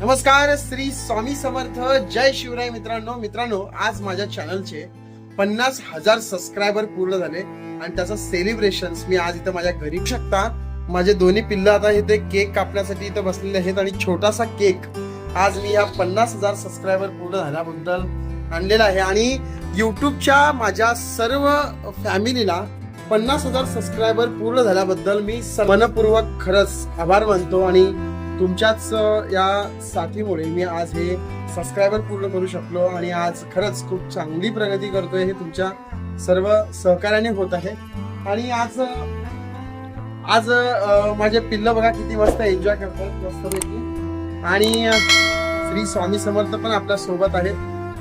नमस्कार श्री स्वामी समर्थ. जय शिवराय मित्रांनो. मित्रांनो आज माझ्या चॅनलचे पन्नास हजार सबस्क्रायबर पूर्ण झाले आणि त्याचं सेलिब्रेशन मी आज इथं माझ्या घरी शकता. माझे दोन्ही पिल्लं आता इथे केक कापण्यासाठी इथं बसलेले आहेत आणि छोटासा केक आज मी या पन्नास हजार सबस्क्रायबर पूर्ण झाल्याबद्दल आणलेला आहे. आणि युट्यूबच्या माझ्या सर्व फॅमिलीला पन्नास हजार सबस्क्रायबर पूर्ण झाल्याबद्दल मी मनपूर्वक खरंच आभार मानतो आणि तुमच्याच या साथीमुळे मी आज हे सबस्क्रायबर पूर्ण करू शकलो आणि आज खरंच खूप चांगली प्रगती करतोय हे तुमच्या सर्व सहकार्याने होत आहे. आणि आज आज माझे पिल्लं बघा किती मस्त एन्जॉय करतात मस्तपैकी. आणि श्री स्वामी समर्थ पण आपल्यासोबत आहेत.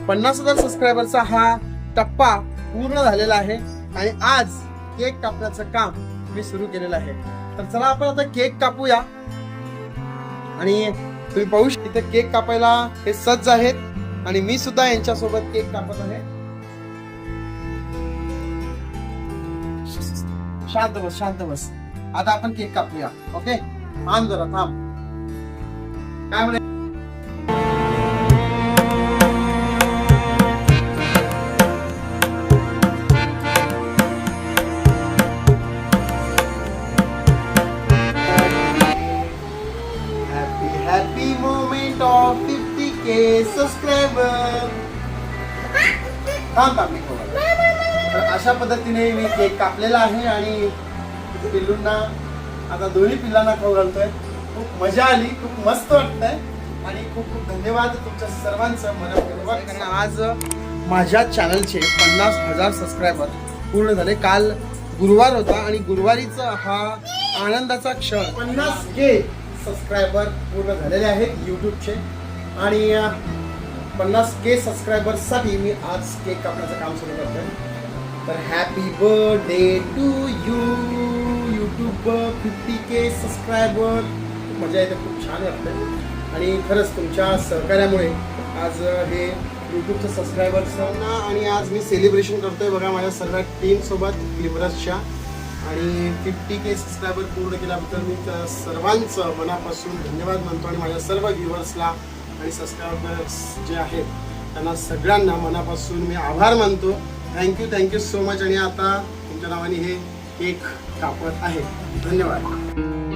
पन्नास हजार सबस्क्रायबरचा हा टप्पा पूर्ण झालेला आहे. आणि आज केक कापण्याचं काम मी सुरू केलेलं आहे. तर चला आपण आता केक कापूया. आणि तुम्ही पाहू इथे केक कापायला हे सज्ज आहेत. आणि मी सुद्धा यांच्यासोबत केक कापत आहे. शांत बस शांत बस. आता आपण केक कापूया ओके? थांब जरा थांब. काय म्हणे happy moment of fifty K subscriber थांब खवळतो. तर अशा पद्धतीने मी केक कापलेला आहे आणि पिल्लूंना आता दोन्ही पिल्लांना खाऊ घालतोय. खूप मजा आली खूप मस्त वाटतंय. आणि खूप खूप धन्यवाद तुमच्या सर्वांचं मनपूर्वक. कारण आज माझ्या चॅनलचे पन्नास हजार सबस्क्रायबर पूर्ण झाले. काल गुरुवार होता आणि गुरुवारीचा हा आनंदाचा क्षण. पन्नास के सबस्क्रायबर पूर्ण झालेले आहेत यूट्यूबचे आणि पन्नास के सबस्क्रायबर्ससाठी मी आज केक कापण्याचं काम सुरू करतो तर happy birthday to you YouTube fifty K subscriber मजा येते खूप छान वाटतं आणि खरंच तुमच्या सहकार्यामुळे आज हे यूट्यूबचं सबस्क्रायबर्सांना आणि आज मी सेलिब्रेशन करतोय बघा माझ्या सर्व टीमसोबत लिबरसच्या आणि फिफ्टी के सबस्क्रायबर पूर्ण केल्याबद्दल मी त्या सर्वांचं मनापासून धन्यवाद मानतो आणि माझ्या सर्व व्ह्युअर्सला आणि सबस्क्रायबर्स जे आहेत त्यांना सगळ्यांना मनापासून मी आभार मानतो. थँक्यू थँक्यू सो मच आणि आता तुमच्या नावाने हे केक कापत आहे. धन्यवाद.